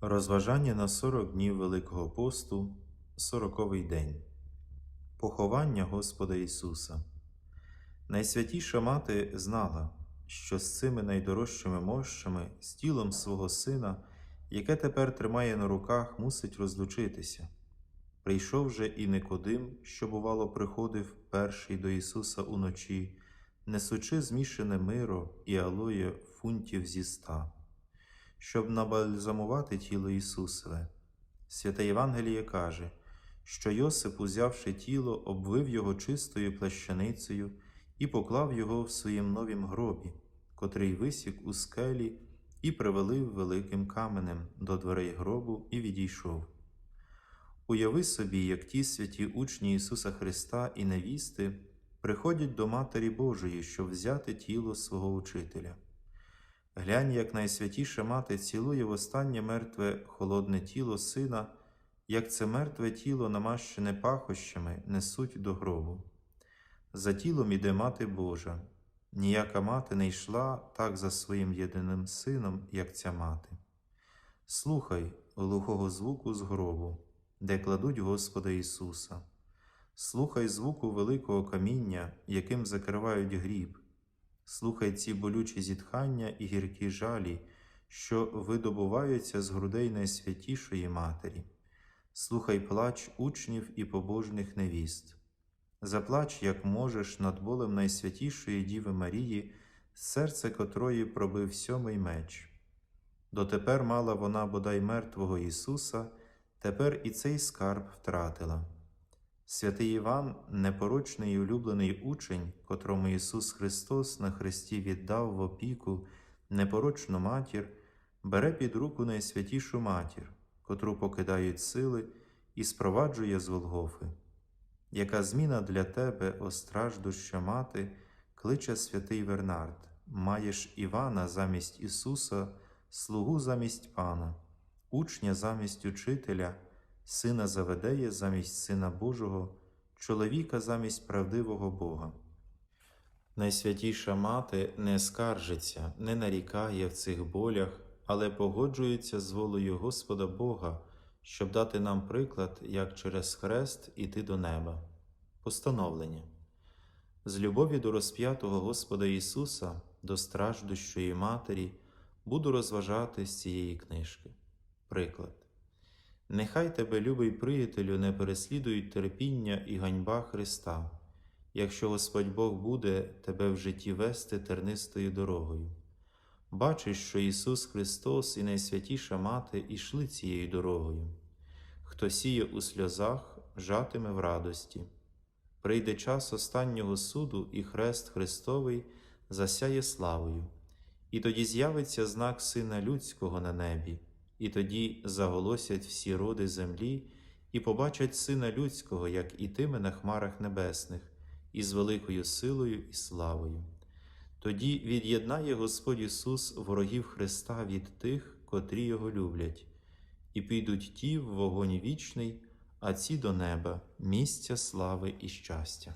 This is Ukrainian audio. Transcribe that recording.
Розважання на 40 днів Великого посту, 40-й день. Поховання Господа Ісуса. Найсвятіша мати знала, що з цими найдорожчими мощами, з тілом свого сина, яке тепер тримає на руках, мусить розлучитися. Прийшов же і Никодим, що, бувало, приходив перший до Ісуса уночі, несучи змішане миро і алоє фунтів зі ста щоб набальзамувати тіло Ісусове. Святе Євангеліє каже, що Йосип, узявши тіло, обвив його чистою плащаницею і поклав його в своїм новім гробі, котрий висік у скелі і привалив великим каменем до дверей гробу і відійшов. Уяви собі, як ті святі учні Ісуса Христа і невісти приходять до Матері Божої, щоб взяти тіло свого учителя. Глянь, як найсвятіша мати цілує востаннє мертве холодне тіло сина, як це мертве тіло, намащене пахощами, несуть до гробу. За тілом іде мати Божа. Ніяка мати не йшла так за своїм єдиним сином, як ця мати. Слухай глухого звуку з гробу, де кладуть Господа Ісуса. Слухай звуку великого каміння, яким закривають гріб. Слухай ці болючі зітхання і гіркі жалі, що видобуваються з грудей найсвятішої Матері. Слухай плач учнів і побожних невіст. Заплач, як можеш, над болем найсвятішої Діви Марії, серце котрої пробив сьомий меч. Дотепер мала вона бодай мертвого Ісуса, тепер і цей скарб втратила. Святий Іван, непорочний і улюблений учень, котрому Ісус Христос на Христі віддав в опіку непорочну матір, бере під руку найсвятішу матір, котру покидають сили, і спроваджує з Голгофи. Яка зміна для тебе, о страждуща мати, кличе святий Вернард, маєш Івана замість Ісуса, слугу замість Пана, учня замість учителя сина Заведея замість Сина Божого, чоловіка замість правдивого Бога. Найсвятіша мати не скаржиться, не нарікає в цих болях, але погоджується з волею Господа Бога, щоб дати нам приклад, як через хрест іти до неба. Постановлення. З любові до розп'ятого Господа Ісуса, до страждущої Матері, буду розважати з цієї книжки. Приклад. Нехай тебе, любий приятелю, не переслідують терпіння і ганьба Христа, якщо Господь Бог буде тебе в житті вести тернистою дорогою. Бачиш, що Ісус Христос і найсвятіша Мати ішли цією дорогою. Хто сіє у сльозах, жатиме в радості. Прийде час останнього суду, і хрест Христовий засяє славою, і тоді з'явиться знак Сина Людського на небі. І тоді заголосять всі роди землі і побачать Сина Людського, як ітиме на хмарах небесних, із великою силою і славою. Тоді від'єднає Господь Ісус ворогів Христа від тих, котрі Його люблять, і підуть ті в вогонь вічний, а ці до неба, місця слави і щастя.